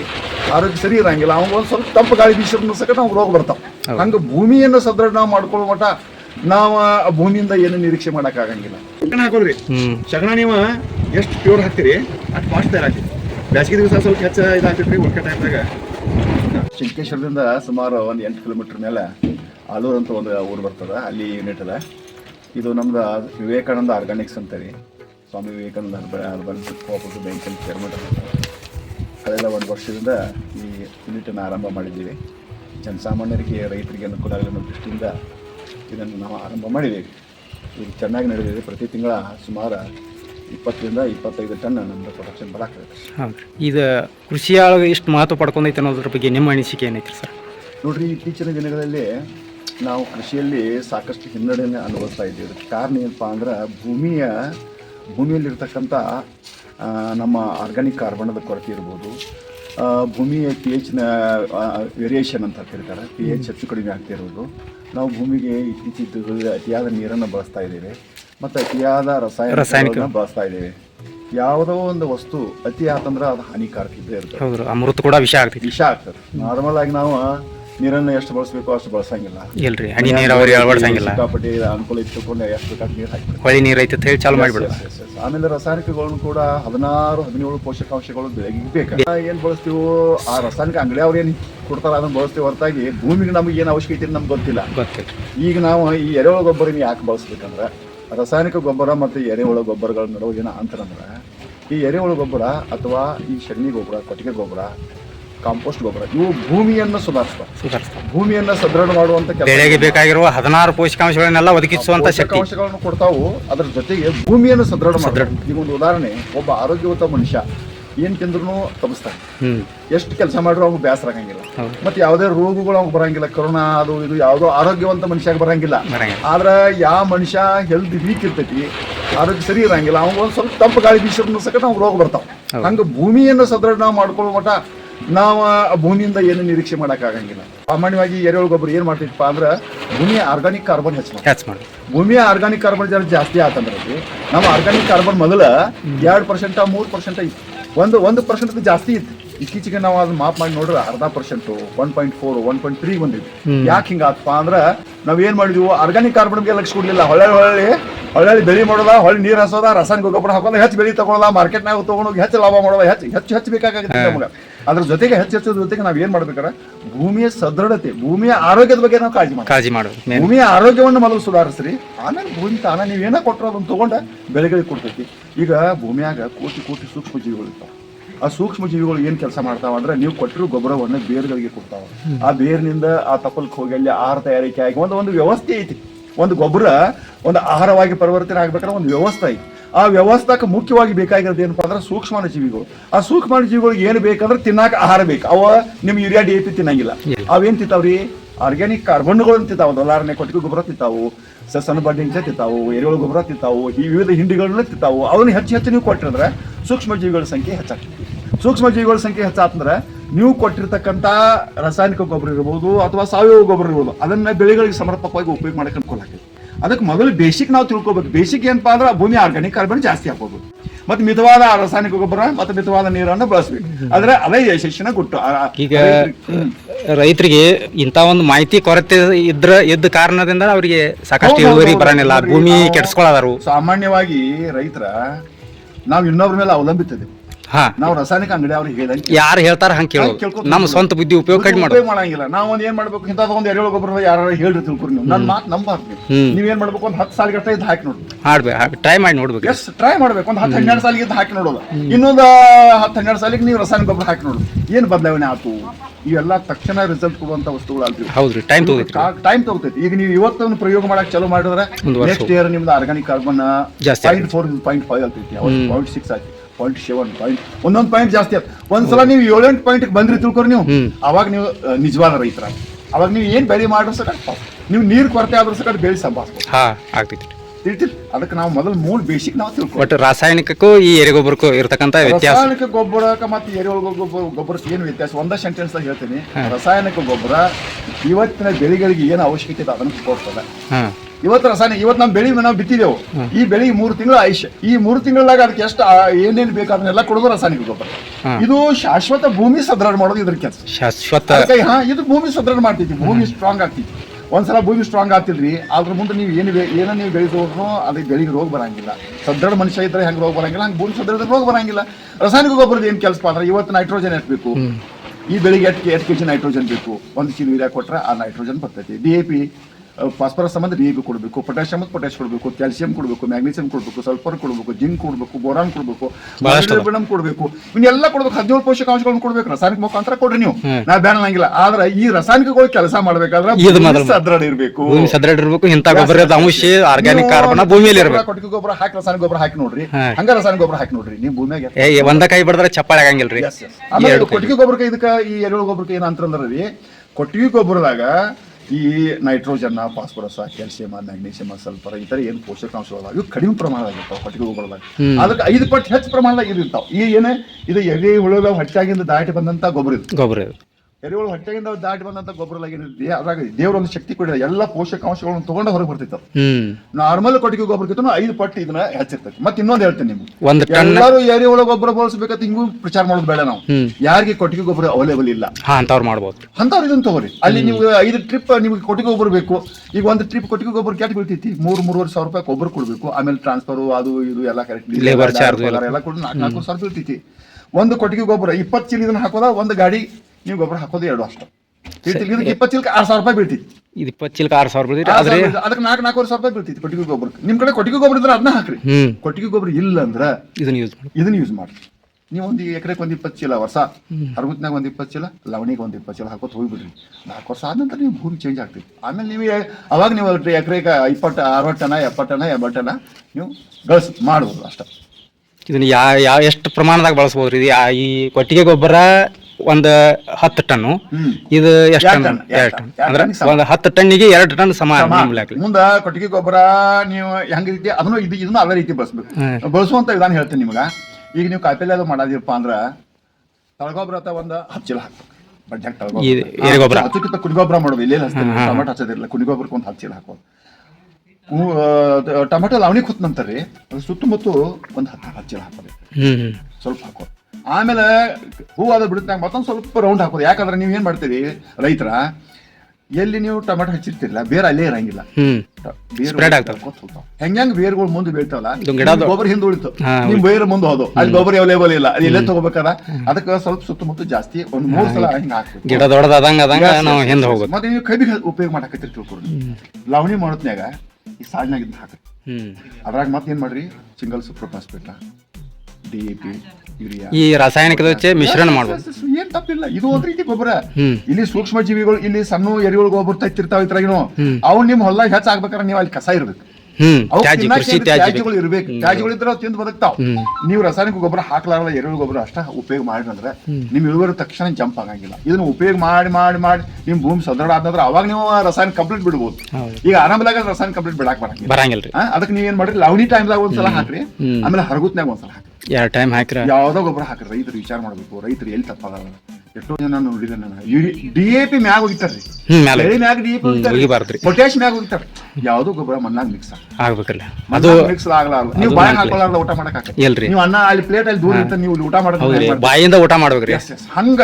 ಆರೋಗ್ಯ ಸರಿ ಇರಂಗಿಲ್ಲ ಅವ್ನಿಗೆ ಒಂದು ಸ್ವಲ್ಪ ತಂಪು ಗಾಳಿ ಬೀಸಿದ್ರು ಸಕಟ್ ಅವ್ನಿಗೆ ರೋಗ ಬರ್ತಾವ. ಹಂಗ ಭೂಮಿಯನ್ನು ಸದೃಢ ನಾವು ಮಾಡ್ಕೊಳ್ಳೋ ಮಟ್ಟ ನಾವು ಆ ಭೂಮಿಯಿಂದ ಏನು ನಿರೀಕ್ಷೆ ಮಾಡಕ್ ಆಗಂಗಿಲ್ಲ. ಶಗಣ ಹಾಕೋದ್ರಿ. ಶಗಣ ನೀವು ಎಷ್ಟು ಪ್ಯೂರ್ ಹಾಕ್ತೀರಿ ಅಷ್ಟು ಫಾಸ್ಟ್ ತಯಾರ ಹಾಕಿ ಬೇಸಿಗೆ ದಿವಸ ಸ್ವಲ್ಪ ಹೆಚ್ಚು ಇದಾಗ್ತೈತ್ರಿ ಉಳ್ಕೆ ಟೈಮ್ದಾಗ ಶಂಕೇಶ್ವರದಿಂದ ಸುಮಾರು ಒಂದು ಎಂಟು ಕಿಲೋಮೀಟರ್ ಮೇಲೆ ಆಲೂರು ಅಂತ ಒಂದು ಊರು ಬರ್ತದೆ ಅಲ್ಲಿ ಯೂನಿಟ್ ಅದ. ಇದು ನಮ್ದು ವಿವೇಕಾನಂದ ಆರ್ಗಾನಿಕ್ಸ್ ಅಂತೇಳಿ. Swami Vivekananda urban urban cooperative ಬ್ಯಾಂಕಿನ ಅಂತ ಚೇರ್ಮನ್ ಕಳೆದ ಒಂದು ವರ್ಷದಿಂದ ಈ ಯೂನಿಟನ್ನು ಆರಂಭ ಮಾಡಿದ್ದೀವಿ. ಜನಸಾಮಾನ್ಯರಿಗೆ ರೈತರಿಗೆ ಅನುಕೂಲ ಆಗಲಿ ಅನ್ನೋ ದೃಷ್ಟಿಯಿಂದ ಇದನ್ನು ನಾವು ಆರಂಭ ಮಾಡಿದ್ದೀವಿ. ಇದು ಚೆನ್ನಾಗಿ ನಡೆದಿದೆ. ಪ್ರತಿ ತಿಂಗಳ ಸುಮಾರು ಇಪ್ಪತ್ತರಿಂದ ಇಪ್ಪತ್ತೈದು ಟನ್ ನಮ್ಮದು ಪ್ರೊಡಕ್ಷನ್ ಬರಾಕ್ತದೆ ಹೌದು. ಇದು ಕೃಷಿಯೊಳಗೆ ಎಷ್ಟು ಮಹತ್ವ ಪಡ್ಕೊಂಡೈತೆ ಅನ್ನೋದ್ರ ಬಗ್ಗೆ ನಿಮ್ಮ ಅನಿಸಿಕೆ ಏನೈತೆ ಸರ್? ನೋಡಿರಿ ಇತ್ತೀಚಿನ ದಿನಗಳಲ್ಲಿ ನಾವು ಕೃಷಿಯಲ್ಲಿ ಸಾಕಷ್ಟು ಹಿನ್ನಡೆಯನ್ನು ಅನುಭವಿಸ್ತಾ ಇದ್ದೀವಿ. ಅದಕ್ಕೆ ಕಾರಣ ಏನಪ್ಪ ಅಂದ್ರೆ ಭೂಮಿಯ ಭೂಮಿಯಲ್ಲಿರ್ತಕ್ಕಂಥ ನಮ್ಮ ಆರ್ಗಾನಿಕ್ ಕಾರ್ಬನದ ಕೊರತೆ ಇರ್ಬೋದು ಭೂಮಿಯ ಪಿ ನ ವೇರಿಯೇಷನ್ ಅಂತ ಕರೀತಾರೆ ಪಿ ಎಚ್ ಹೆಚ್ಚು ಕಡಿಮೆ ಆಗ್ತಿರೋದು ನಾವು ಭೂಮಿಗೆ ಇತ್ತೀಚೆಗೆ ಅತಿಯಾದ ನೀರನ್ನು ಬಳಸ್ತಾ ಇದ್ದೇವೆ. ಮತ್ತು ಅತಿಯಾದ ರಸಾಯನ ಬಳಸ್ತಾ ಇದ್ದೇವೆ. ಯಾವುದೋ ಒಂದು ವಸ್ತು ಅತಿ ಆತಂದ್ರೆ ಅದು ಹಾನಿಕಾರಕ ಇದ್ದೇ ಇರ್ತದೆ ಅಮೃತ ಕೂಡ ವಿಷ ಆಗ್ತೈತಿ. ವಿಷ ಆಗ್ತದೆ. ನಾರ್ಮಲ್ ಆಗಿ ನಾವು ನೀರನ್ನು ಎಷ್ಟು ಬಳಸಬೇಕು ಅಷ್ಟು ಬಳಸಂಗಿಲ್ಲ. ಇಲ್ರಿ ಹನಿ ನೀರಾವರಿ ಅಳವಡಿಸಂಗಿಲ್ಲ. ಸಿಕ್ಕಾಪಟ್ಟೆ ಅನುಕೂಲ ಇಟ್ಟುಕೊಂಡು ಎಷ್ಟು ಬೇಕಾದ ನೀರು ಹಾಕಿ ಹೊಳಿ ನೀರು ಐತೆ ಅಂತ ಹೇಳಿ ಚಾಲು. ಆಮೇಲೆ ರಾಸಾಯನಿಕಗಳನ್ನು ಕೂಡ ಹದಿನಾರು ಹದಿನೇಳು ಪೋಷಕಾಂಶಗಳು ಬೆಳಗಿಗೆ ಬೇಕು ಏನ್ ಬಳಸ್ತೀವೋ ಆ ರಾಸಾಯನಿಕ ಅಂಗಡಿ ಅವ್ರು ಏನು ಕೊಡ್ತಾರ ಅದನ್ನ ಬಳಸ್ತೀವಿ ಹೊರತಾಗಿ ಭೂಮಿಗೆ ನಮಗೆ ಏನು ಅವಶ್ಯಕತೆ ನಮ್ಗೆ ಗೊತ್ತಿಲ್ಲ. ಗೊತ್ತಿಲ್ಲ. ಈಗ ನಾವು ಈ ಎರೆಹುಳ ಗೊಬ್ಬರನ ಯಾಕೆ ಬಳಸ್ಬೇಕಂದ್ರೆ ರಾಸಾಯನಿಕ ಗೊಬ್ಬರ ಮತ್ತು ಎರೆಹುಳ ಗೊಬ್ಬರಗಳ ನಡುವೆ ಏನೋ ಅಂತಂದ್ರೆ ಈ ಎರೆಹುಳ ಗೊಬ್ಬರ ಅಥವಾ ಈ ಸಗಣಿ ಗೊಬ್ಬರ ಕೊಟ್ಟಿಗೆ ಗೊಬ್ಬರ ಕಾಂಪೋಸ್ಟ್ ಗೊಬ್ಬರ. ಇವು ಭೂಮಿಯನ್ನ ಸುಧಾರಿಸ್ತವೆ. ಸುಧಾರಿಸ್ತಾವ. ಭೂಮಿಯನ್ನ ಸದೃಢ ಮಾಡುವಂತ ಕೆಲಸ. ಬೆಳೆಗೆ ಬೇಕಾಗಿರುವ ಹದಿನಾರು ಪೋಷಕಾಂಶಗಳನ್ನೆಲ್ಲ ಒದಗಿಸುವಂತ ಶಕ್ತಿ. ಪೋಷಕಾಂಶಗಳನ್ನು ಕೊಡ್ತಾವು ಅದ್ರ ಜೊತೆಗೆ ಭೂಮಿಯನ್ನು ಸದೃಢ ಮಾಡ್ತಾರೆ ಈಗ ಒಂದು ಉದಾಹರಣೆ ಒಬ್ಬ ಆರೋಗ್ಯವಂತ ಮನುಷ್ಯ ಏನ್ ತಿಂದ್ರು ತಪ್ಪಿಸ್ತಾನೆ. ಹ್ಮ್. ಎಷ್ಟು ಕೆಲಸ ಮಾಡ್ರು ಅವ್ನಿಗೆ ಬೇಸರ ಆಗಂಗಿಲ್ಲ. ಹೌದು. ಮತ್ತೆ ಯಾವುದೇ ರೋಗಗಳು ಅವ್ನಿಗೆ ಬರಂಗಿಲ್ಲ ಕರೋನಾ ಅದು ಇದು ಯಾವುದೋ ಆರೋಗ್ಯವಂತ ಮನುಷ್ಯಾಗ ಬರಂಗಿಲ್ಲ. ಬರಂಗಿಲ್ಲ. ಆದ್ರೆ ಯಾವ ಮನುಷ್ಯ ಹೆಲ್ತ್ ವೀಕ್ ಇರ್ತೈತಿ ಆರೋಗ್ಯ ಸರಿ ಇರಂಗಿಲ್ಲ ಅವ್ನಿಗೆ ಒಂದ್ ಸ್ವಲ್ಪ ತಂಪು ಗಾಳಿ ಬೀಸಿದ್ರು ಸಕಟ್ ಅವ್ನಿಗೆ ರೋಗ ಬರ್ತಾವ. ಹೌದು. ಹಂಗ ಭೂಮಿಯನ್ನು ಸದೃಢ ನಾವು ಮಾಡ್ಕೊಳ್ಳೋ ಮಟ ನಾವು ಆ ಭೂಮಿಯಿಂದ ಏನು ನಿರೀಕ್ಷೆ ಮಾಡಕ್ ಆಗಂಗಿಲ್ಲ. ಸಾಮಾನ್ಯವಾಗಿ ಎರೆಹುಳು ಗೊಬ್ಬರ ಏನ್ ಮಾಡ್ತೈತಪ್ಪ ಅಂದ್ರೆ ಭೂಮಿಯ ಆರ್ಗಾನಿಕ್ ಕಾರ್ಬನ್ ಹೆಚ್ಚು ಭೂಮಿ ಕ್ಯಾಚ್ ಮಾಡಿ ಭೂಮಿಯ ಆರ್ಗಾನಿಕ್ ಕಾರ್ಬನ್ ಜರ ಜಾಸ್ತಿ ಆತಂದ್ರೆ ನಮ್ಮ ಆರ್ಗಾನಿಕ್ ಕಾರ್ಬನ್ ಮೊದಲ ಎರಡು ಪರ್ಸೆಂಟ್ ಮೂರು ಪರ್ಸೆಂಟ್ ಇತ್ತು. ಒಂದು ಒಂದು ಪರ್ಸೆಂಟ್ ಜಾಸ್ತಿ ಇತ್ತು. ಇತ್ತೀಚೆಗೆ ನಾವು ಅದನ್ನ ಮಾಪ್ ಮಾಡಿ ನೋಡ್ರೆ ಅರ್ಧ percent one point four one point three ಬಂದಿದ್ವಿ. ಯಾಕೆ ಹಿಂಗಾತಪ್ಪ ಅಂದ್ರೆ ನಾವ್ ಏನ್ ಮಾಡಿದ್ವಿ? ಆರ್ಗಾನಿಕ್ ಕಾರ್ಬನ್ಗೆ ಲಕ್ಷ ಕೊಡ್ಲಿಲ್ಲ. ಹೊಳ್ಳಿ ಹೊಳ್ಳಿ ಹೊಳ್ಳಿ ಬೆಳಿ ಮಾಡೋದ ಹೊಳ್ಳಿ ನೀರ್ ಹಸೋದ ರಾಸಾಯನಿಕ ಗೊಬ್ಬರ ಹಾಕೋದ ಹೆಚ್ಚು ಬೆಳಿ ತಗೊಳ್ಳೋದ ಮಾರ್ಕೆಟ್ನಾಗ ತಗೊಂಡೋಗಿ ಹೆಚ್ಚು ಲಾಭ ಮಾಡೋದ ಹೆಚ್ಚು ಹೆಚ್ಚು ಹೆಚ್ಚು ಬೇಕಾಗುತ್ತೆ ನಮ್ಗೆ. ಅದ್ರ ಜೊತೆಗೆ ಹೆಚ್ಚು ಹೆಚ್ಚು ಜೊತೆಗೆ ನಾವು ಏನ್ ಮಾಡ್ಬೇಕಾರೆ ಭೂಮಿಯ ಸದೃಢತೆ ಭೂಮಿಯ ಆರೋಗ್ಯದ ಬಗ್ಗೆ ನಾವು ಕಾಳಜಿ ಮಾಡಿ ಕಾಳಜಿ ಮಾಡೋದು ಭೂಮಿಯ ಆರೋಗ್ಯವನ್ನು ಮೊದಲು ಸುಧಾರಿಸ್ರಿ. ಆಮೇಲೆ ಭೂಮಿ ತಾನ ಏನೋ ಕೊಟ್ಟರು ಅದನ್ನ ತಗೊಂಡ ಬೆಳೆಗಳಿಗೆ ಕೊಡ್ತೈತಿ. ಈಗ ಭೂಮಿಯಾಗ ಕೋಟಿ ಕೋಟಿ ಸೂಕ್ಷ್ಮ ಜೀವಿಗಳು ಇರ್ತಾವ ಆ ಸೂಕ್ಷ್ಮ ಜೀವಿಗಳು ಏನ್ ಕೆಲಸ ಮಾಡ್ತಾವ ಅಂದ್ರೆ ನೀವು ಕೊಟ್ಟಿರೋ ಗೊಬ್ಬರವನ್ನು ಬೇರುಗಳಿಗೆ ಕೊಡ್ತಾವ. ಆ ಬೇರಿನಿಂದ ಆ ತಪ್ಪಲ್ಕ್ ಹೋಗಿ ಅಲ್ಲಿ ಆಹಾರ ತಯಾರಿಕೆ ಆಗಿ ಒಂದು ಒಂದು ವ್ಯವಸ್ಥೆ ಐತಿ. ಒಂದು ಗೊಬ್ಬರ ಒಂದು ಆಹಾರವಾಗಿ ಪರಿವರ್ತನೆ ಆಗ್ಬೇಕಾದ್ರೆ ಒಂದು ವ್ಯವಸ್ಥೆ ಐತಿ. ಆ ವ್ಯವಸ್ಥಾಕ ಮುಖ್ಯವಾಗಿ ಬೇಕಾಗಿರೋದು ಏನಪ್ಪ ಅಂದ್ರೆ ಸೂಕ್ಷ್ಮ ಜೀವಿಗಳು. ಆ ಸೂಕ್ಷ್ಮ ಜೀವಿಗಳಿಗೆ ಏನು ಬೇಕಂದ್ರೆ ತಿನ್ನಾಕ ಆಹಾರ ಬೇಕು. ಅವ ನಿಮ್ಮ ಯೂರಿಯಾ, ಡಿ ಎ ಪಿ ತಿನ್ನಂಗಿಲ್ಲ. ಅವೇನು ತಿಂತಾವ್ರಿ? ಆರ್ಗ್ಯಾನಿಕ್ ಕಾರ್ಬನ್ಗಳು ತಿಂತಾವ. ದೊಲಾರನೆ ಕೊಟ್ಟಿಗೆ ಗೊಬ್ಬರ ತಿಂತಾವು. ಸಣ್ಣ ಬಡ್ಡಿಂಚ ತಿಂತಾವು. ಎರೆಹುಳ ಗೊಬ್ಬರ ತಿಂತಾವು. ಈ ವಿವಿಧ ಹಿಂಡಿಗಳನ್ನ ತಿಂತಾವು. ಅವನ್ನ ಹೆಚ್ಚು ಹೆಚ್ಚು ನೀವು ಕೊಟ್ಟಿದ್ರೆ ಸೂಕ್ಷ್ಮ ಜೀವಿಗಳ ಸಂಖ್ಯೆ ಹೆಚ್ಚಾಗ್ತದೆ. ಸೂಕ್ಷ್ಮ ಜೀವಿಗಳ ಸಂಖ್ಯೆ ಹೆಚ್ಚಾತಂದ್ರೆ ನೀವು ಕೊಟ್ಟಿರ್ತಕ್ಕಂಥ ರಾಸಾಯನಿಕ ಗೊಬ್ಬರ ಇರ್ಬೋದು ಅಥವಾ ಸಾವಯವ ಗೊಬ್ಬರ ಇರ್ಬೋದು, ಅದನ್ನ ಬೆಳೆಗಳಿಗೆ ಸಮರ್ಪಕವಾಗಿ ಉಪಯೋಗ ಮಾಡಕ್ಕೆ ಅನುಕೂಲ ಆಗ್ತದೆ ಅದಕ್ಕೆ ಮೊದಲು ಬೇಸಿಕ್ ನಾವು ತಿಳ್ಕೊಬೇಕು. ಬೇಸಿಕ್ ಏನಪ್ಪಾ ಅಂದ್ರೆ ಭೂಮಿ ಆರ್ಗಾನಿಕ್ ಕಾರ್ಬನ್ ಜಾಸ್ತಿ ಹಾಕೋದು ಮತ್ತೆ ಮಿತವಾದ ರಾಸಾಯನಿಕ ಗೊಬ್ಬರ ಮತ್ತೆ ಮಿತವಾದ ನೀರನ್ನು ಬಳಸಬೇಕು. ಆದ್ರೆ ಅದೇ ಯಶಸ್ಸಿನ ಗುಟ್ಟು. ಈಗ ರೈತರಿಗೆ ಇಂಥ ಒಂದು ಮಾಹಿತಿ ಕೊರತೆ ಇದ್ರ ಇದ್ದ ಕಾರಣದಿಂದ ಅವರಿಗೆ ಸಾಕಷ್ಟು ಇಳುವರಿ ಬರಲಿಲ್ಲ ಭೂಮಿ ಕೆಡಿಸ್ಕೊಳ್ಳೋದಾರು ಸಾಮಾನ್ಯವಾಗಿ ರೈತರ ನಾವು ಇನ್ನೊಬ್ರ ಮೇಲೆ ಅವಲಂಬಿತದೆ ಹಾ. ನಾವು ರಾಸಾಯನಿಕ ಅಂಗಡಿ ಅವ್ರಿಗೆ ಹೇಳಿದಂಗೆ ಯಾರು ಹೇಳ್ತಾರ ಹಂಗೆ ಕೇಳೋ ಕೇಳ್ಕೊತ ನಮ್ಮ ಸ್ವಂತ ಬುದ್ಧಿ ಉಪಯೋಗ ಕಡಿಮೆ ಮಾಡಿ ಮಾಡಂಗಿಲ್ಲ. ನಾವು ಒಂದ್ ಏನ್ ಮಾಡ್ಬೇಕು? ಇಂಥದ್ದು ಒಂದು ಎರೆಹುಳ ಗೊಬ್ಬರ ಯಾರು ಹೇಳ್ರಿ ತಿಳ್ಕೊರಿ ನೀವು. ನನ್ನ ಮಾತು ನಂಬಾರ್ದು ನೀವು. ಏನ್ ಮಾಡ್ಬೇಕು? ಒಂದು ಹತ್ತು ಸಾಲ ಗಟ್ಟ ಇದು ಹಾಕಿ ನೋಡ್ರಿ ಆಡ್ಬೇಕು ಟ್ರೈ ಮಾಡಿ ನೋಡ್ಬೇಕು. ಎಸ್ ಟ್ರೈ ಮಾಡ್ಬೇಕು. ಒಂದು ಹತ್ತು ಹನ್ನೆರಡು ಸಾಲಿಗೆ ಇದು ಹಾಕಿ ನೋಡೋದು ಇನ್ನೊಂದು ಹತ್ತು ಹನ್ನೆರಡು ಸಾಲಿಗೆ ನೀವು ರಾಸಾಯನಿಕ ಗೊಬ್ಬರ ಹಾಕಿ ನೋಡು. ಏನು ಬದಲಾವಣೆ ಆತು? ಇವೆಲ್ಲ ತಕ್ಷಣ ರಿಸಲ್ಟ್ ಕೊಡುವಂತ ವಸ್ತುಗಳು ಹೌದ್ರಿ ಟೈಮ್ ತಗೋದೈತ್ರಿ ಟೈಮ್ ತಗೋತೈತಿ. ಈಗ ನೀವು ಇವತ್ತೊಂದು ಪ್ರಯೋಗ ಮಾಡಕ್ ಚಾಲೂ ಮಾಡಿದ್ರೆ ಒಂದು ವರ್ಷ ನೆಕ್ಸ್ಟ್ ಇಯರ್ ನಿಮ್ದು ಆರ್ಗಾನಿಕ್ ಕಾರ್ಬನ್ ಜಾಸ್ತಿ ಪಾಯಿಂಟ್ ಫೋರ್ ಪಾಯಿಂಟ್ ಫೈವ್ ಆಗ್ತೈತಿ. ಪಾಯಿಂಟ್ ಸಿಕ್ಸ್ ಆಯ್ತು ಪಾಯಿಂಟ್ ಸೆವೆನ್ ಪಾಯಿಂಟ್ ಒಂದೊಂದು ಪಾಯಿಂಟ್ ಜಾಸ್ತಿ ಆಯ್ತು ಒಂದ್ಸಲ ನೀವು ಏಳೆಂಟು ಪಾಯಿಂಟ್ ಬಂದ್ರಿ ತಿಳ್ಕೊರಿ ನೀವು. ಅವಾಗ ನೀವು ನಿಜವಾದ ರೈತರ. ಅವಾಗ ನೀವು ಏನ್ ಬೆಳೆ ಮಾಡ್ರ ಸಕ ನೀವು ನೀರು ಕೊರತೆ ಆದ್ರೂ ಸಕ ಬೆಳೆ ಸಂಭಾಳಿಸ್ಬೋದು ಹಾ ತಿಳಿತಿಲ್ಲ ಅದಕ್ಕೆ ನಾವು ಮೊದಲು ಮೂರು ಬೇಸಿಕ್ ನಾವು ತಿಳ್ಕೊ ಒಟ್ಟು ರಾಸಾಯನಿಕಕ್ಕೂ ಈ ಎರೆಗೊಬ್ಬರಕ್ಕೂ ಇರತಕ್ಕಂತ ವ್ಯತ್ಯಾಸ. ರಾಸಾಯನಿಕ ಗೊಬ್ಬರಕ್ಕೆ ಮತ್ತೆ ಎರೆಹುಳ ಗೊಬ್ಬರ ಗೊಬ್ಬರಕ್ಕೆ ಏನು ವ್ಯತ್ಯಾಸ? ಒಂದ ಸೆಂಟೆನ್ಸ್ ಹೇಳ್ತೀನಿ. ರಾಸಾಯನಿಕ ಗೊಬ್ಬರ ಇವತ್ತಿನ ಬೆಳೆಗಳಿಗೆ ಏನು ಅವಶ್ಯಕತೆ ಇದೆ ಅದನ್ನು ಕೊಡ್ತದೆ ಇವತ್ತು ರಸಾಯನ ಇವತ್ತು ನಮ್ಮ ಬೆಳಿ ನಾವು ಬಿತ್ತಿದೆವು. ಈ ಬೆಳಿ ಮೂರು ತಿಂಗಳು ಆಯುಷ್ಯ. ಈ ಮೂರು ತಿಂಗಳಾಗ ಅದಕ್ಕೆ ಎಷ್ಟು ಏನೇನು ಬೇಕು ಅದನ್ನೆಲ್ಲ ಕೊಡೋದು ರಾಸಾಯನಿಕ ಗೊಬ್ಬರ. ಇದು ಶಾಶ್ವತ ಭೂಮಿ ಸದೃಢ ಮಾಡೋದು ಇದ್ರ ಕೆಲಸ. ಶಾಶ್ವತ. ಹಾ ಇದು ಭೂಮಿ ಸದೃಢ ಮಾಡ್ತೈತಿ ಭೂಮಿ ಸ್ಟ್ರಾಂಗ್ ಆಗ್ತೈತಿ ಒಂದ್ಸಲ ಭೂಮಿ ಸ್ಟ್ರಾಂಗ್ ಆಗ್ತಿಲ್ರಿ ಅದ್ರ ಮುಂದೆ ನೀವು ಏನು ಏನೋ ನೀವು ಬೆಳೆದೋದ್ರು ಅದಕ್ಕೆ ಬೆಳಿಗ್ಗೆ ರೋಗ ಬರಂಗಿಲ್ಲ. ಸದೃಢ ಮನುಷ್ಯ ಇದ್ರೆ ಹೆಂಗೆ ರೋಗ ಬರಂಗಿಲ್ಲ ಹಂಗೆ ಭೂಮಿ ಸದೃಢ ರೋಗ ಬರಂಗಿಲ್ಲ. ರಾಸಾಯನಿಕ ಗೊಬ್ಬರದ ಏನು ಕೆಲಸ ಅಂದ್ರೆ ಇವತ್ತು ನೈಟ್ರೋಜನ್ ಎಷ್ಟು ಬೇಕು? ಈ ಬೆಳಿಗ್ಗೆ ಎಷ್ಟು ಎಷ್ಟು ಕೆಜಿ ನೈಟ್ರೋಜನ್ ಬೇಕು? ಒಂದು ಚೀಲ ಯೂರಿಯಾ ಕೊಟ್ರೆ ಆ ನೈಟ್ರೋಜನ್ ಬರ್ತೈತಿ. ಡಿ ಎ ಪಿ ಫಾಸ್ಫರಸ್ ಸಂಬಂಧ ಡಿ ಎ ಪಿ ಕೊಡಬೇಕು ಪೊಟ್ಯಾಷಿಯಮ್ ಪೊಟ್ಯಾಶ್ ಕೊಡಬೇಕು ಕ್ಯಾಲ್ಸಿಯಂ ಕೊಡಬೇಕು ಮ್ಯಾಗ್ನೀಸಿಯಂ ಕೊಡಬೇಕು ಸಲ್ಫರ್ ಕೊಡಬೇಕು ಜಿಂಕ್ ಕೊಡಬೇಕು ಬೋರಾನ್ ಕೊಡಬೇಕು. ಮೇಡಮ್ ಕೊಡಬೇಕು. ಇವನ್ನೆಲ್ಲ ಕೊಡಬೇಕು ಹದಿನೇಳು ಪೋಷಕಾಂಶಗಳನ್ನು ಕೊಡಬೇಕು ರಾಸಾಯನಿಕ ಮುಖಾಂತರ ಕೊಡ್ರಿ ನೀವು. ನಾ ಬ್ಯಾನ್ ಆಗಿಲ್ಲ ಆದ್ರೆ ಈ ರಾಸಾಯನಿಕಗಳು ಕೆಲಸ ಮಾಡಬೇಕಾದ್ರೆ ಸದೃಢ ಇರಬೇಕು. ಸದೃಢ ಇರ್ಬೇಕು ಇಂಥ ಗೊಬ್ಬರದ ಅಂಶ ಆರ್ಗ್ಯಾನಿಕ್ ಕಾರ್ಬನ್ ಭೂಮಿಯಲ್ಲಿ ಇರಬೇಕು. ಕೊಟ್ಟಿಗೆ ಗೊಬ್ಬರ ಹಾಕಿ ರಾಸಾಯನಿಕ ಗೊಬ್ಬರ ಹಾಕಿ ನೋಡ್ರಿ. ಹಂಗ ರಾಸಾಯನಿಕ ಗೊಬ್ಬರ ಹಾಕಿ ನೋಡ್ರಿ. ನೀವು ಭೂಮಿಯಾಗ ಒಂದ ಕೈ ಬಡದ್ರೆ ಚಪ್ಪಾಳೆ ಆಗಂಗಿಲ್ರಿ. ಎರಡು ಕೊಟ್ಟಿಗೆ ಗೊಬ್ಬರಕ್ಕೆ ಇದಕ್ಕೆ ಈ ಎರೆಹುಳ ಗೊಬ್ಬರಕ್ಕೆ ಏನು ಅಂತಂದ್ರೆ ರೀ ಕೊಟ್ಟಿಗೆ ಗೊಬ್ಬರದಾಗ ಈ ನೈಟ್ರೋಜನ್ನ ಫಾಸ್ಫರಸ್ ಕ್ಯಾಲ್ಸಿಯಂ ಮ್ಯಾಗ್ನೀಸಿಯಂ ಸಲ್ಫರ್ ಈ ತರ ಏನು ಪೋಷಕಾಂಶಗಳು ಇವು ಕಡಿಮೆ ಪ್ರಮಾಣದಾಗ ಇರ್ತಾವ ಕೊಟ್ಟಿಗೆ ಹ್ಮ್. ಅದಕ್ಕೆ ಐದು ಪಟ್ಟು ಹೆಚ್ಚು ಪ್ರಮಾಣದಾಗ ಇದು ಇರ್ತಾವ ಈ ಏನೇ ಇದು ಎರೆಹುಳ ಹೊಟ್ಟಾಗಿಂದ ದಾಟಿ ಬಂದಂತ ಗೊಬ್ಬರ ಇದು ಗೊಬ್ಬರ. ಎರೆಹುಳ ಹೊಟ್ಟೆಯಿಂದ ದಾಟಿ ಬಂದಂತ ಗೊಬ್ಬರ ಏನಿದೆ ಅದ್ರಾಗ ದೇವ್ರ ಒಂದು ಶಕ್ತಿ ಕೊಡಿದ ಎಲ್ಲ ಪೋಷಕಾಂಶಗಳನ್ನು ತಗೊಂಡು ಹೊರಗೆ ಬರ್ತಿತ್ತು ನಾರ್ಮಲ್ ಕೊಟ್ಟಿಗೆ ಗೊಬ್ಬರಕ್ಕಿಂತ ಐದು ಪಟ್ಟು ಇದನ್ನ ಹೆಚ್ಚಿರ್ತೈತಿ. ಮತ್ತೆ ಇನ್ನೊಂದು ಹೇಳ್ತೇನೆ ನಿಮ್ಗೆ. ಎಲ್ಲರೂ ಎರೆಹುಳ ಗೊಬ್ಬರ ಬಳಸಬೇಕಂತ ಹಿಂಗೂ ಪ್ರಚಾರ ಮಾಡೋದು ಬೇಡ ನಾವು. ಯಾರಿಗೆ ಕೊಟ್ಟಿಗೆ ಗೊಬ್ಬರ ಅವೈಲೇಬಲ್ ಇಲ್ಲ. ಅಂತವ್ರು ಮಾಡ್ಬೋದು. ಅಂತವ್ರು ಇದನ್ನ ತಗೋರಿ. ಅಲ್ಲಿ ನೀವು ಐದು ಟ್ರಿಪ್ ನಿಮ್ಗೆ ಕೊಟ್ಟಿಗೆ ಗೊಬ್ಬರ ಬೇಕು. ಈಗ ಒಂದು ಟ್ರಿಪ್ ಕೊಟ್ಟಿಗೆ ಗೊಬ್ಬರ ಕ್ಯಾಟ್ ಬೀಳ್ತೈತಿ. ಮೂರ್ ಮೂರುವರೆ ಸಾವಿರ ರೂಪಾಯಿ ಗೊಬ್ಬರ ಕೊಡ್ಬೇಕು. ಆಮೇಲೆ ಟ್ರಾನ್ಸ್ಫರ್ ಅದು ಇದು ಎಲ್ಲ ಕರೆಕ್ಟ್ ಲೇಬರ್ ಚಾರ್ಜ್ ಎಲ್ಲ. ಎಲ್ಲ ಕೊಟ್ಟು ನಾಲ್ಕು ನಾಲ್ಕು ಸಾವಿರ ಬೀಳ್ತೈತಿ. ಒಂದು ಕೊಟ್ಟಿಗೆ ಗೊಬ್ಬರ ಇಪ್ಪತ್ತು ಚೀಲ ಇದನ್ನ ಹಾಕೋದ ಒಂದು ಗಾಡಿ ನೀವು ಗೊಬ್ಬರ ಹಾಕೋದು ಎರಡು ಅಷ್ಟು. ಇದಕ್ಕೆ ಇಪ್ಪತ್ತು ಚೀಲಕ್ಕೆ ಆರು ಸಾವಿರ ರೂಪಾಯಿ ಬೀಳ್ತಿತ್ತು. ಇದು ಇಪ್ಪತ್ತು ಚಿಲ್ಕ ಆರು ಸಾವಿರ ರೂಪಾಯಿ ಆದ್ರೆ ಅದಕ್ಕೆ ನಾಲ್ಕು ನಾಲ್ಕೂವರೆ ಸಾವಿರ ರೂಪಾಯಿ ಬೀಳ್ತಿತ್ತು ಕೊಟ್ಟಿಗೆ ಗೊಬ್ಬರ ನಿಮ್ಮ ಕಡೆ ಕೊಟ್ಟಿಗೆ ಗೊಬ್ಬರ ಇದ್ರೆ ಅದನ್ನ ಹಾಕ್ರಿ. ಕೊಟ್ಟಿಗೆ ಗೊಬ್ಬರ ಇಲ್ಲ ಅಂದ್ರೆ ಇದನ್ನ ಯೂಸ್ ಮಾಡಿ. ಇದನ್ನ ಯೂಸ್ ಮಾಡಿ. ನೀವು ಒಂದು ಎಕರೆಗೆ ಒಂದು ಇಪ್ಪತ್ತು ಚೀಲ ವರ್ಷ ಅರ್ಗುತ್ನಾಗ ಒಂದು ಇಪ್ಪತ್ತು ಚೀಲ ಲವಣಿಗೆ ಒಂದು ಇಪ್ಪತ್ತು ಚೀಲ ಹಾಕೋತ ಹೋಗ್ಬಿಡ್ರಿ. ನಾಲ್ಕು ವರ್ಷ ಆದ ನಂತರ ನೀವು ಭೂಮಿ ಚೇಂಜ್ ಆಗ್ತೈತಿ ಆಮೇಲೆ ನೀವು ಅವಾಗ ನೀವು ಎಕರೆಗೆ ಇಪ್ಪತ್ತು ಅರವತ್ತು ಟನ ಎಪ್ಪತ್ತು ಟನ ಎಂಬತ್ತು ಟನ ನೀವು ಗಳಿಸ್ ಮಾಡ್ಬೋದು ಅಷ್ಟೇ. ಇದನ್ನ ಯಾ ಯಾವ ಎಷ್ಟು ಪ್ರಮಾಣದಾಗ ಬಳಸ್ಬೋದ್ರಿ? ಇದು ಈ ಕೊಟ್ಟಿಗೆ ಗೊಬ್ಬರ ಒಂದು ಹತ್ತು ಟನ್ ಇದು ಎಷ್ಟು ಟನ್? ಟನ್, ಎರಡ್ ಎರಡು ಟನ್, ಅಂದ್ರೆ ಒಂದು ಹತ್ತು ಟನ್ನಿಗೆ ಎರಡು ಟನ್ ಸಮ. ಮುಂದ ಕೊಟ್ಟಿಗೆ ಗೊಬ್ಬರ ನೀವು ಹೆಂಗ್ ರೀತಿ ಅದನ್ನು ಇದು ಇದನ್ನು ಅದೇ ರೀತಿ ಬಳಸ್ಬೇಕು. ಬಳಸುವಂತ ವಿಧಾನ ಹೇಳ್ತೀನಿ ನಿಮ್ಗ. ಈಗ ನೀವು ಕಾಯಿಪಲ್ಲೆ ಅದು ಮಾಡೋದಿರಪ್ಪ ಅಂದ್ರ ತಳಗೊಬ್ಬರ ಅಥವಾ ಒಂದು ಹತ್ತು ಚೀಲ ಹಾಕ್ಬೇಕು. ಎರೆಗೊಬ್ಬರ. ಹತ್ತಕ್ಕಿಂತ ಕುಡಿಗೊಬ್ಬರ ಮಾಡೋದು. ಇಲ್ಲೇ ಹಚ್ತೀನಿ ಟೊಮೆಟೊ ಹಚ್ಚೋದಿಲ್ಲ ಕುಡಿಗೊಬ್ಬರಕ್ಕೆ ಒಂದು ಹತ್ತು ಚೀಲ ಹಾಕೋದು ಆ, ಟೊಮೆಟೊ ಲವಣಿ ಕೂತ್ ನಂತರ ರೀ ಅದ್ರ ಸುತ್ತಮುತ್ತ ಒಂದು ಹತ್ತು ಹತ್ತು ಚೀಲ ಹಾಕೋದು ಹ್ಮ್ ಹ್ಮ್. ಸ್ವಲ್ಪ ಹಾಕೋದು ಆಮೇಲೆ ಹೂ ಅದು ಬಿಡುತ್ತಾಗ ಮತ್ತೊಂದು ಸ್ವಲ್ಪ ರೌಂಡ್ ಹಾಕೋದು. ಯಾಕಂದ್ರೆ ನೀವು ಏನ್ ಮಾಡ್ತೀರಿ ರೈತರ ಎಲ್ಲಿ ನೀವು ಟೊಮೆಟೊ ಹಚ್ಚಿರ್ತಿರಲ್ಲ ಬೇರೆ ಅಲ್ಲೇ ಇರಂಗಿಲ್ಲ. ಹೆಂಗ್ ಬೇರ್ಗಳು ಮುಂದೆ ಬೀಳ್ತಾವಲ್ಲ? ಗೊಬ್ಬರ ಹಿಂದೆ ಉಳಿತು. ನೀವು ನಿಮ್ ಬೇರು ಮುಂದೆ ಹೋದು. ಅಲ್ಲಿ ಗೊಬ್ಬರ ಅವೈಲೇಬಲ್ ಇಲ್ಲ. ಅದು ಎಲ್ಲೇ ತಗೋಬೇಕದ? ಅದಕ್ಕೆ ಸ್ವಲ್ಪ ಸುತ್ತಮುತ್ತ ಜಾಸ್ತಿ ಒಂದ್ ಮೂರ್ ಸಲ ಹಿಂಗ ಹಾಕ್ಬೇಕು. ಮತ್ತೆ ನೀವು ಕೈಬಿಗೆ ಉಪಯೋಗ ಮಾಡಕತ್ತೀರಿ ತಿಳ್ಕೊರಿ ಲಾವಣಿ ಮಾಡೋತ್ನ್ಯಾಗ ಈ ಸಾಲಿನಾಗ ಇದನ್ನ ಹಾಕಿ ಅದ್ರಾಗ ಮತ್ತೆ ಏನ್ ಮಾಡ್ರಿ? Single super phosphate D A P urea. ಈ ರಾಸಾಯನಿಕದ ಜೊತೆ ಮಿಶ್ರಣ ಮಾಡ್ಬೋದು. ಏನ್ ತಪ್ಪಿಲ್ಲ. ಇದು ಒಂದ್ ರೀತಿ ಗೊಬ್ಬರ. ಇಲ್ಲಿ ಸೂಕ್ಷ್ಮ ಜೀವಿಗಳು ಇಲ್ಲಿ ಸಣ್ಣ ಎರಿಗಳು ಗೊಬ್ಬರ ತತ್ತಿರ್ತಾವ ಇದ್ರಾಗಿನು ಅವು ನಿಮ್ ಹೊಲ ಹೆಚ್ಚ ಆಗ್ಬೇಕಾದ್ರೆ ನೀವು ಅಲ್ಲಿ ಕಸ ಇರ್ಬೇಕು. ಏನ್ ತ್ಯಾಜ್ಯಗಳು. ಇರ್ಬೇಕು. ತ್ಯಾಜ್ಯಗಳು ಇದ್ರೆ ತಿಂದು ಬದುಕ್ತಾವ್. ನೀವು ರಾಸಾಯನಿಕ ಗೊಬ್ಬರ ಹಾಕ್ಲಾರಲ್ಲ ಎರೆಹುಳು ಗೊಬ್ಬರ ಅಷ್ಟ ಉಪಯೋಗ ಮಾಡಿದ್ರೆ ನಿಮ್ ಇಳುವರಿ ತಕ್ಷಣ ಜಂಪ್ ಆಗಂಗಿಲ್ಲ. ಇದನ್ನ ಉಪಯೋಗ ಮಾಡಿ ಮಾಡಿ ಮಾಡಿ ನಿಮ್ ಭೂಮಿ ಸದೃಢ ಆದ್ರೆ ಅವಾಗ ನೀವು ರಾಸಾಯನಿಕ ಕಂಪ್ಲೀಟ್ ಬಿಡ್ಬೋದು. ಈಗ ಆರಂಭದಾಗ ರಾಸಾಯನಿಕ ಕಂಪ್ಲೀಟ್ ಬಿಡಾಕ್ ಬರಂಗಿಲ್ಲ. ಅದಕ್ಕೆ ನೀವೇನ್ ಮಾಡ್ರಿ ಲವಣಿ ಟೈಮ್ದಾಗ ಒಂದ್ಸಲ ಹಾಕ್ರಿ. ಆಮೇಲೆ ಹರಗುತ್ನಾಗ ಒಂದ್ಸಲ ಹಾಕ್ರಿ. ಎರಡು ಟೈಮ್ ಹಾಕಿರ? ಯಾವ್ದೋ ಗೊಬ್ಬರ ಹಾಕ್ರಿ ರೈತರು ವಿಚಾರ ಮಾಡಬೇಕು ರೈತರು ಎಲ್ಲಿ ತಪ್ಪಾಗಲ್ಲ ಎಷ್ಟೋ ಜನ ನೋಡಿದೆ ನಾನು. ಡಿ ಎ ಪಿ ಮ್ಯಾಗ ಹೋಗಿತಾರ್ರಿ ಹ್ಮ್ ಮ್ಯಾಲೆ ಬೆಳೆ ಮ್ಯಾಗ ಡಿ ಎ ಪಿ ಪೊಟ್ಯಾಶ್ ಮ್ಯಾಗ ಹೋಗಿತಾರ ಯಾವ್ದು ಗೊಬ್ಬರ ಮಣ್ಣಾಗ ಮಿಕ್ಸ್ ಆಗ್ಬೇಕಲ್ಲ. ಅದು ಮಿಕ್ಸ್ ಆಗಲಾರ್ದು. ನೀವು ಬಾಯ ಹಾಕೊಳ್ಳಾರ್ದ ಊಟ ಮಾಡಕ್ ಎಲ್ರಿ. ನೀವು ಅನ್ನ ಅಲ್ಲಿ ಪ್ಲೇಟ್ ಅಲ್ಲಿ ದೂರ ಇರ್ತ ನೀವು ಇಲ್ಲಿ ಊಟ ಮಾಡೋದು ಬಾಯಿಂದ ಊಟ ಮಾಡ್ಬೇಕ್ರಿ. ಹಂಗ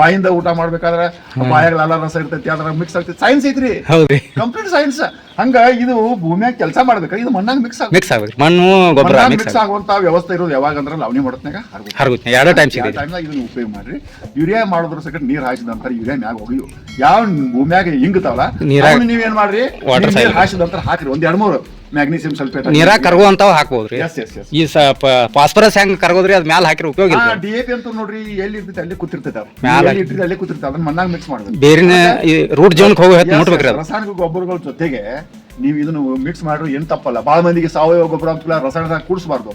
ಬಾಯಿಂದ ಊಟ ಮಾಡ್ಬೇಕಾದ್ರೆ ಬಾಯಾಗ ಲಾಲ ರಸ ಇರ್ತೈತಿ ಅದ್ರ ಮಿಕ್ಸ್ ಆಗ್ತೈತಿ. ಸೈನ್ಸ್ ಐತ್ರಿ. ಹೌದ್ರಿ. ಕಂಪ್ಲೀಟ್ ಸೈನ್ಸ್ ಹಂಗ ಇದು ಭೂಮಿಯಾಗ ಕೆಲಸ ಮಾಡ್ಬೇಕ ಇದು ಮಣ್ಣಾಗ ಮಿಕ್ಸ್ ಆಗ ಮಿಕ್ಸ್ ಆಗ್ಬೇಕು ಮಣ್ಣು ಗೊಬ್ಬರ ಮಿಕ್ಸ್ ಆಗುವಂತ ವ್ಯವಸ್ಥೆ ಇರೋದು ಯಾವಾಗ ಅಂದ್ರೆ ಲವಣಿ ಮಾಡೋತ್ನಾಗ ಹರಗುತ್ತೆ ಎರಡು ಟೈಮ್ ಸಿಗುತ್ತೆ. ಟೈಮ್ ಟೈಮ್ನಾಗ ಇದನ್ನ ಉಪಯೋಗ ಮಾಡ್ರಿ. ಯೂರಿಯಾ ಮಾಡೋದ್ರ ಸಕ ನೀರ್ ನಂತರ ಯೂರಿಯಾ ಮ್ಯಾಗ ಹೋಗಿ ಯಾವ ಭೂಮ್ಯಾಗ ಹಿಂಗತಾವಲ್ಲ ನೀರಾಗ- ಏನ್ ನೀವೇನ್ ಮಾಡ್ರಿ? Water ನೀರ್ ನಂತರ ಹಾಕ್ರಿ. ಒಂದ್ ಎರಡ್ ಮೂರು ಮ್ಯಾಗ್ನೀಸಿಯಂ ಸಲ್ಫೇಟ್ ನೀರಾಗ ಕರಗುವಂತಾವ್ ಹಾಕ್ಬೋದ್ರಿ. ಎಸ್ ಎಸ್ ಎಸ್ ಈ ಫಾಸ್ಫರಸ್ ಹೆಂಗ್ ಕರಗೋದ್ರಿ? ಅದ್ ಮ್ಯಾಲ ಹಾಕಿರ ಉಪಯೋಗ ಇಲ್ಲ ಡಿ ಎ ಪಿ ಅಂತ ನೋಡ್ರಿ ಎಲ್ಲಿ ಇರ್ತೈತೆ ಅಲ್ಲಿ ಕೂತಿರ್ತೈತೆ. ಮ್ಯಾಲ ಇಟ್ಟಿದ್ರೆ ಅಲ್ಲೇ ಕೂತಿರ್ತೈತೆ. ಅದನ್ನ ಮಣ್ಣಾಗ ಮಿಕ್ಸ್ ಮಾಡ್ಬೇಕು ಬೇರಿನ ರೂಟ್ ಜೋನ್ ಹೋಗಿ ಹೊತ್ತು ಮುಟ್ಬೇಕ್ರಿ. ರಾಸಾಯನಿಕ ಗೊಬ್ಬರಗಳ ಜೊತೆಗೆ ನೀವು ಇದನ್ನು ಮಿಕ್ಸ್ ಮಾಡ್ರಿ ಏನ್ ತಪ್ಪಲ್ಲ. ಬಹಳ ಮಂದಿಗೆ ಸಾವಯವ ಗೊಬ್ಬರ ಅಂತ ರಾಸಾಯನಿಕ ಕೂಡಿಸಬಾರ್ದು.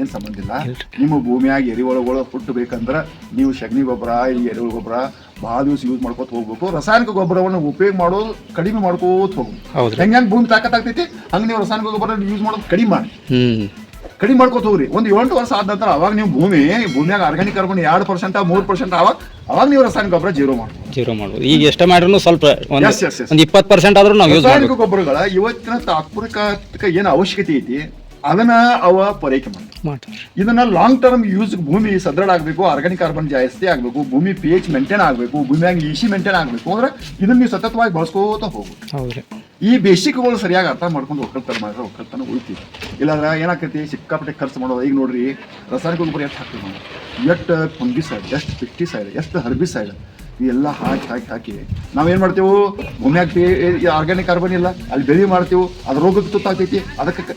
ಏನ್ ಸಂಬಂಧ ಇಲ್ಲ? ನಿಮ್ಮ ಭೂಮಿಯಾಗ ಎರಿಹುಳುಗಳು ಹುಟ್ಟಬೇಕಂದ್ರ ನೀವು ಶಗ್ನಿ ಗೊಬ್ಬರ ಈ ಎರೆಹುಳ ಗೊಬ್ಬರ ಬಹಳ ದಿವಸ ಯೂಸ್ ಮಾಡ್ಕೋತ ಹೋಗ್ಬೇಕು. ರಾಸಾಯನಿಕ ಗೊಬ್ಬರವನ್ನು ಉಪಯೋಗ ಮಾಡೋದು ಕಡಿಮೆ ಮಾಡ್ಕೋತ ಹೋಗ್ಬೇಕು ಹೆಂಗ್ ಹೆಂಗ್ ಭೂಮಿ ತಾಕತ್ತಾಗ್ತೈತಿ ಹಂಗ ನೀವು ರಾಸಾಯನಿಕ ಗೊಬ್ಬರ ಯೂಸ್ ಮಾಡೋದು ಕಡಿಮೆ ಮಾಡಿ. ಕಡಿಮೆ ಮಾಡ್ಕೋತ ಹೋಗ್ರಿ. ಒಂದು ಏಳು ವರ್ಷ ಆದ ನಂತರ ಅವಾಗ ನೀವು ಭೂಮಿ ಭೂಮಿಯಾಗ ಆರ್ಗಾನಿಕ್ ಕಾರ್ಬನ್ ಎರಡು ಪರ್ಸೆಂಟ್ ಮೂರು ಪರ್ಸೆಂಟ್ ಅವಾಗ ಅವಾಗ ನೀವು ರಾಸಾಯನಿಕ ಗೊಬ್ಬರ ಜೀರೋ ಮಾಡಿ ಜೀರೋ ಮಾಡ್ಬೋದು. ಈಗ ಎಷ್ಟ ಮಾಡ್ರು ಸ್ವಲ್ಪ ಒಂದು. ಇಪ್ಪತ್ತು ಪರ್ಸೆಂಟ್ ಆದ್ರೂ ನಾವು ರಾಸಾಯನಿಕ ಗೊಬ್ಬರಗಳ ಇವತ್ತಿನ ತಾತ್ಪುರಿಕ ಏನು ಅವಶ್ಯಕತೆ ಐತಿ? ಅದನ್ನ ಅವ ಪೂರೈಕೆ ಮಾಡಿ ಇದನ್ನ ಲಾಂಗ್ ಟರ್ಮ್ ಯೂಸ್ ಭೂಮಿ ಸದೃಢ ಆಗಬೇಕು ಆರ್ಗಾನಿಕ್ ಕಾರ್ಬನ್ ಜಾಸ್ತಿ ಆಗಬೇಕು ಭೂಮಿ ಪಿ ಎಚ್ ಮೇಂಟೈನ್ ಆಗಬೇಕು ಭೂಮಿಯಾಗ ಇಸಿ ಮೇಂಟೈನ್ ಆಗಬೇಕು ಅಂದ್ರೆ ಇದನ್ನ ನೀವು ಸತತವಾಗಿ ಬಳಸ್ಕೋತ ಹೋಗ್ಬೇಕು. ಹೌದ್ರಿ. ಈ ಬೇಸಿಕ್ಗಳು ಸರಿಯಾಗಿ ಅರ್ಥ ಮಾಡ್ಕೊಂಡು ಒಕ್ಕಲ್ತನ ಮಾಡಿದ್ರೆ ಒಕ್ಕಲ್ತನ ಉಳಿತೀವಿ. ಇಲ್ಲಾಂದ್ರೆ ಏನಾಕೈತಿ ಸಿಕ್ಕಾಪಟ್ಟೆ ಖರ್ಚು ಮಾಡೋದು. ಈಗ ನೋಡ್ರಿ ರಾಸಾಯನಿಕ ಗೊಬ್ಬರ ಎಷ್ಟು ಹಾಕ್ತೀವಿ ನಾವು? ಎಷ್ಟು ಫಂಗಿಸೈಡ್ ಎಷ್ಟು ಪೆಸ್ಟಿಸೈಡ್ ಎಷ್ಟು ಹರ್ಬಿಸೈಡ್ ಇವೆಲ್ಲ ಹಾಕಿ ಹಾಕಿ ಹಾಕಿ. ನಾವೇನ್ ಮಾಡ್ತೇವೆ? ಭೂಮಿಯಾಗ ಆರ್ಗ್ಯಾನಿಕ್ ಕಾರ್ಬನ್ ಇಲ್ಲ. ಅಲ್ಲಿ ಬೆಳೆ ಮಾಡ್ತೀವಿ. ಅದ್ರ ರೋಗಕ್ಕೆ ತುತ್ತಾಗ್ತೈತಿ ಅದಕ್ಕೆ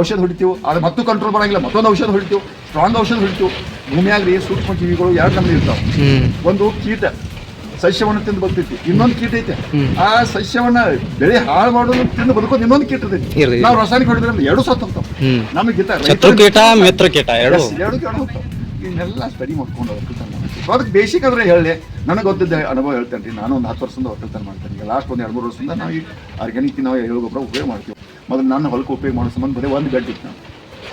ಔಷಧ. ಹೊಡಿತೀವಿ. ಅದು ಮತ್ತೂ ಕಂಟ್ರೋಲ್ ಬರಂಗಿಲ್ಲ. ಮತ್ತೊಂದು ಔಷಧ ಹೊಡಿತೀವಿ. ಸ್ಟ್ರಾಂಗ್ ಔಷಧ ಹೊಡಿತೀವಿ. ಭೂಮಿಯಾಗ್ರಿ ಸೂಕ್ಷ್ಮ ಜೀವಿಗಳು ಎರಡು ನಮ್ಮ ಇರ್ತಾವೆ. ಒಂದು ಕೀಟ. ಸಸ್ಯವನ್ನು ತಿಂದು ಬದುಕೈತಿ ಇನ್ನೊಂದು ಕೀಟ ಐತೆ. ಆ ಸಸ್ಯವನ್ನ ಬೆಳೆ ಹಾಳು ಮಾಡೋದು ತಿಂದು ಬದುಕೋದು ಇನ್ನೊಂದು ಕೀಟ ಇರ್ತೈತಿ. ನಾವು ರಾಸಾಯನಿಕ ಹೊಡಿದ್ರೆ ಎರಡು ಸತ್ತು ಹೋಗ್ತಾವ. ನಮಗೆ ಶತ್ರು ಕೀಟ ಮಿತ್ರ ಕೀಟ ಎರಡು. ಎರಡು ಹೋಗ್ತಾವ. ಇದನ್ನೆಲ್ಲ ಸ್ಟಡಿ ಮಾಡ್ಕೊಂಡು ಅದಕ್ಕೆ ಬೇಸಿಕ್ ಅಂದ್ರೆ ಹೇಳಿ ನನಗೆ ಗೊತ್ತಿದ್ದ ಅನುಭವ ಹೇಳ್ತೇನೆ ರೀ. ನಾನು ಒಂದು ಹತ್ತು ವರ್ಷದಿಂದ ಒಕ್ಕಲ್ತನ ಮಾಡ್ತೇನೆ ಈಗ ಲಾಸ್ಟ್ ಒಂದು ಎರಡು ಮೂರು ವರ್ಷದಿಂದ ನಾವು ಈ ಆರ್ಗ್ಯಾನಿಕ್ ನಾವು ಎಳ್ಳು ಗೊಬ್ಬರ ಉಪಯೋಗ ಮಾಡ್ತೀವಿ. ಮೊದಲು ನಾನು ಹೊಲಕ್ಕೆ ಉಪಯೋಗ ಮಾಡೋ ಸಂಬಂಧ ಬರೀ ಒಂದು ಬೆಡ್ ಇತ್ತು. ನಾನು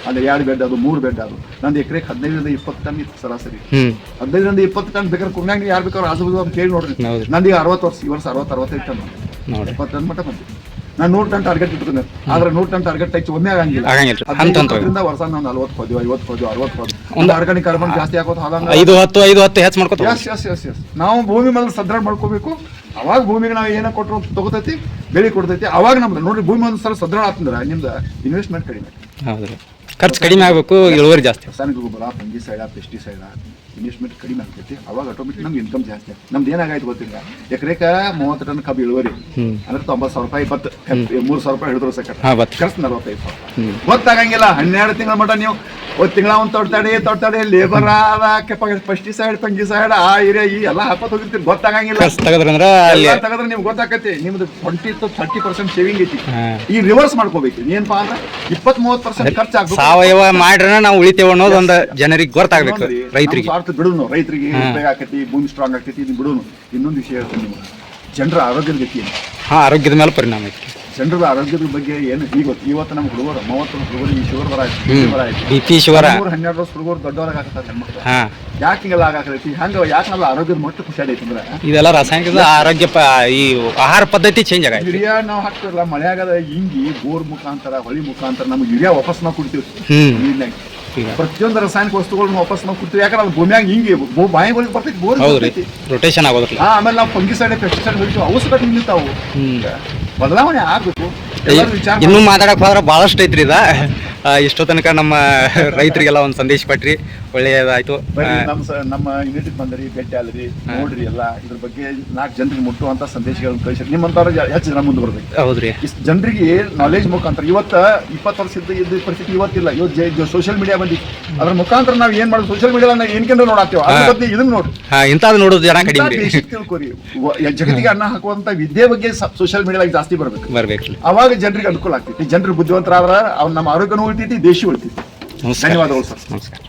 ಅಲ್ಲಿ ಎರಡು ಬೆಡ್ ಅದು ಮೂರು ಬೆಡ್ ಅದು. ನಂದು ಎಕರೆಗೆ ಹದಿನೈದರಿಂದ ಇಪ್ಪತ್ತು ಟನ್ ಇತ್ತು ಸರಾಸರಿ. ಹದಿನೈದರಿಂದ ಇಪ್ಪತ್ತು ಟನ್ ಬೇಕಾದ್ರೆ ಕುಮ್ಯಾಗ ಯಾರು ಬೇಕಾದ್ರೆ ಆಜು ಅಂತ ಕೇಳಿ ನೋಡ್ರಿ. ನಂದು ಈಗ ಅರವತ್ತು ವರ್ಷ ಈ ವರ್ಷ ಅರವತ್ತು ಅರವತ್ತೈದು ಟನ್ ಇಪ್ಪತ್ತು ಟನ್ ಮಟ್ಟ ಬಂತು. ನಾನು ನೂರ್ ಟನ್ ಟಾರ್ಗೆಟ್ ಇಟ್ಕೊಂಡೆ. ಆದ್ರೆ ನೂರು ಟನ್ ಟಾರ್ಗೆಟ್ ಟಚ್ ಒಮ್ಮೆ ಆಗಂಗಿಲ್ಲ. ಆಗಂಗಿಲ್ಲ ಹಂತ ವರ್ಷ ನಾವು ನಲ್ವತ್ತು ಹೋದ್ವಿ ಐವತ್ತು ಹೋದ್ವಿ ಅರವತ್ತು ಹೋದ್ವಿ. ಒಂದು ಆರ್ಗಾನಿಕ್ ಕಾರ್ಬನ್ ಜಾಸ್ತಿ ಆಗೋದು ಹಾಗಂಗ ಐದು ಹತ್ತು ಐದು ಹತ್ತು ಹೆಚ್ಚು ಮಾಡ್ಕೊತ ಎಸ್ ಎಸ್ ಎಸ್ ಎಸ್ ನಾವು ಭೂಮಿ ಮೇಲೆ ಸದೃಢ ಮಾಡ್ಕೋಬೇಕು. ಅವಾಗ ಭೂಮಿಗೆ ನಾವು ಏನೋ ಕೊಟ್ಟರು ತಗೋತೈತಿ ಬೆಳೆ ಕೊಡ್ತೈತಿ. ಅವಾಗ ನಮ್ದು ನೋಡ್ರಿ ಭೂಮಿ ಒಂದು ಸಲ ಸದೃಢ ಆತಂದ್ರೆ ನಿಮ್ದು ಇನ್ವೆಸ್ಟ್ಮೆಂಟ್ ಕಡಿಮೆ. ಹೌದ್ರಿ. ಖರ್ಚು ಕಡಿಮೆ ಆಗಬೇಕು ಇಳುವರಿ ಜಾಸ್ತಿ. ರಾಸಾಯನಿಕ ಗೊಬ್ಬರ ಫಂಗಿಸೈಡ ಪೆಸ್ಟಿಸೈಡ ಇನ್ವೆಸ್ಟ್ಮೆಂಟ್ ಕಡಿಮೆ ಆಗ್ತೈತಿ. ಅವಾಗ ಆಟೋಮೆಟಿಕ್ ನಮ್ಗೆ ಇನ್ಕಮ್ ಜಾಸ್ತಿ ಆಗ್ತದೆ ನಮ್ದು ಏನಾಗೈತೆ ಗೊತ್ತಿಲ್ಲ. ಎಕರೆಕ ಮೂವತ್ತು ಟನ್ ಕಬ್ಬು ಇಳುವರಿ. ಅಂದ್ರೆ ತೊಂಬತ್ತು ಸಾವಿರ ರೂಪಾಯಿ ಇಪ್ಪತ್ತು. ಮೂರು ಸಾವಿರ ರೂಪಾಯಿ ಹಿಡಿದ್ರು ಸಕ ಖರ್ಚು ನಲವತ್ತೈದು ಸಾವಿರ. ಗೊತ್ತಾಗಂಗಿಲ್ಲ. ಹನ್ನೆರಡು ತಿಂಗಳ ಮಟ ನೀವು ಒಂದು ತಿಂಗಳ ಒಂದು ತೊಡ್ತಾಡಿ ತೊಡ್ತಾಡಿ ಲೇಬರ್ ಸೈಡ್ ಪಂಜಿ ಫಂಗಿಸೈಡ್ ಆ ಏರಿಯಾ ಈ ಎಲ್ಲ ಹಾಕೋತ್ ಹೋಗಿರ್ತೀರಿ. ಗೊತ್ತಾಗಂಗಿಲ್ಲ. ತಗದ್ರೆ ತೆಗದ್ರಂದ್ರ ತೆಗೆದ್ರೆ ನಿಮ್ಗೆ ಗೊತ್ತಾಕತಿ. ನಿಮ್ದು twenty to thirty percent saving ಐತಿ. ಈ ರಿವರ್ಸ್ ಮಾಡ್ಕೋಬೇಕು. ಏನಪ್ಪಾ ಅಂದ್ರೆ ಇಪ್ಪತ್ತ್ ಮೂವತ್ ಪರ್ಸೆಂಟ್ ಖರ್ಚಾಗ ಸಾವಯವ ಮಾಡ್ರ ನಾವು ಉಳಿತೇವೆ ಅನ್ನೋದು ಒಂದು ಜನರಿಗೆ ಗೊತ್ತಾಗ್ಬೇಕು ರೈತರಿಗೆ. ಸ್ವಾರ್ಥ ಬಿಡುನು ರೈತರಿಗೆ ಉಪಯೋಗ ಆಕತಿ ಭೂಮಿ ಸ್ಟ್ರಾಂಗ್ ಆಗ್ತೈತಿ ಇದ್ ಬಿಡುನು. ಇನ್ನೊಂದು ವಿಷಯ ಹೇಳ್ತೀನಿ ಜನರ ಆರೋಗ್ಯದ ಗತಿ ಹಾ ಆರೋಗ್ಯದ ಮೇಲೆ ಪರಿಣಾಮ ಐತಿ. ಜನರ ಆರೋಗ್ಯದ ಬಗ್ಗೆ ಏನು ಈಗ ಇವತ್ತು ನಮ್ಮ ಹುಡುಗರು ಮೂವತ್ತು ಹುಡುಗರು ಈ ಶುಗರ್ ಬರ ಆಯ್ತು ಹ್ಮ್. ಬರ ಆಯ್ತು. ಬಿ ಪಿ ಶಿವರ. ಹದಿಮೂರು ಹನ್ನೆರಡು ವರ್ಷ ಹುಡುಗರು ದೊಡ್ಡವರಾಗ ಆಗ್ತಾರೆ ಹೆಣ್ಮಕ್ಳು. ಹಾ. ಯಾಕೆ ಹಿಂಗೆಲ್ಲ ಆಗಾಕೈತಿ ಹಂಗ ಯಾಕೆ ನಾವು ಆರೋಗ್ಯದ ಮಟ್ಟ ಖುಷಿ ಆಗೈತಿ ಅಂದ್ರೆ ಇದೆಲ್ಲ ರಾಸಾಯನಿಕ ಆರೋಗ್ಯ ಈ ಆಹಾರ ಪದ್ಧತಿ ಚೇಂಜ್ ಆಗೈತಿ ಯೂರಿಯಾ ನಾವು ಹಾಕ್ತಿರಲ್ಲ ಮಳೆಯಾಗದ ಹಿಂಗಿ ಬೋರ್ ಮುಖಾಂತರ ಹೊಳಿ ಮುಖಾಂತರ ನಮ್ಗೆ ಯೂರಿಯಾ ವಾಪಸ್ ನಾವು ಕೊಡ್ತೀವಿ. ನೀರ್ನಾಗ ಈಗ ಪ್ರತಿಯೊಂದು ರಸಾಯನಿಕ ವಸ್ತುಗಳನ್ನ ವಾಪಸ್ ನಾವು ಕೊಡ್ತೀವಿ. ಯಾಕಂದ್ರೆ ಅದು ಭೂಮಿಯಾಗ ಹಿಂಗೆ ಬಾಯಿಗಳಿಗೆ ಬರ್ತೈತಿ ಬೋರ್ ಹೌದ್ರಿ. ಬರ್ತೈತಿ. ರೊಟೇಷನ್ ಆಗೋದ್ರಿ ಹಾ ಆಮೇಲೆ ನಾವು ಫಂಗಿಸೈಡ್ ಪೆಸ್ಟಿಸೈಡ್ ಹೊಡಿತೀವಿ. ಅವು ನಿಲ್ತಾವು ಬದಲಾವಣೆ ಆಗ್ಬೇಕು. ಎಲ್ಲರೂ ವಿಚಾರ ಇನ್ನೂ ಮಾತಾಡಕ್ ಹೋದ್ರೆ ಭಾಳಷ್ಟು ಐತ್ರಿ ಇದ. ಇಷ್ಟೋ ತನಕ ನಮ್ಮ ರೈತರಿಗೆಲ್ಲ ಒಂದು ಸಂದೇಶ ಪಟ್ರಿ. ಒಳ್ಳೆಯದಾಯ್ತು ನಮ್ಮ ನಮ್ಮ ಯೂನಿಟ್ ಬಂದ್ರಿ ಭೇಟಿ ಆದ್ರಿ ನೋಡ್ರಿ ಎಲ್ಲ. ಇದ್ರ ಬಗ್ಗೆ ನಾಲ್ಕು ಜನರಿಗೆ ಮುಟ್ಟುವಂತ ಸಂದೇಶಗಳನ್ನ ಕಳಿಸಿ ನಿಮ್ಮಂತವ್ರ ಹೆಚ್ಚು ಜನ ಮುಂದೆ ಬರ್ಬೇಕು. ಹೌದ್ರಿ. ಇಷ್ಟು ಜನರಿಗೆ ನಾಲೆಜ್ ಮುಖಾಂತರ. ಇವತ್ತ ಇಪ್ಪತ್ತು ವರ್ಷ ಇದ್ದ ಇದ್ದ ಪರಿಸ್ಥಿತಿ ಇವತ್ತಿಲ್ಲ. ಇವತ್ತು ಸೋಷಿಯಲ್ ಮೀಡಿಯಾ ಬಂದಿ ಅದ್ರ ಮುಖಾಂತರ ನಾವು ಏನ್ ಮಾಡೋದು? ಸೋಷಿಯಲ್ ಮೀಡಿಯಾ ನಾವು ಏನ್ಕೆಂದ್ರೆ ನೋಡಾತೀವಿ ಅದ್ರ. ಬಗ್ಗೆ ಇದನ್ನ ನೋಡ್ರಿ. ಇಂಥದ್ದು ನೋಡೋದು ಜನ ಕಡಿಮೆ ತಿಳ್ಕೊರಿ. ಜಗತ್ತಿಗೆ ಅನ್ನ ಹಾಕುವಂತ ವಿದ್ಯೆ ಬಗ್ಗೆ ಸೋಷಿಯಲ್ ಮೀಡಿಯಾ ಜಾಸ್ತಿ ಬರ್ಬೇಕು. ಬರ್ಬೇಕು ಅವಾಗ ಜನರಿಗೆ ಅನುಕೂಲ ಆಗ್ತೈತಿ. ಜನರು ಬುದ್ಧಿವಂತರಾದ್ರ ಅವ್ರು ನಮ್ಮ ಆರೋಗ್ಯನೂ ಉಳಿತೈತಿ ದೇಶ ಉಳಿತೈತಿ. ಧನ್ಯವಾದಗಳು ಸರ್. ನಮಸ್ಕಾರ.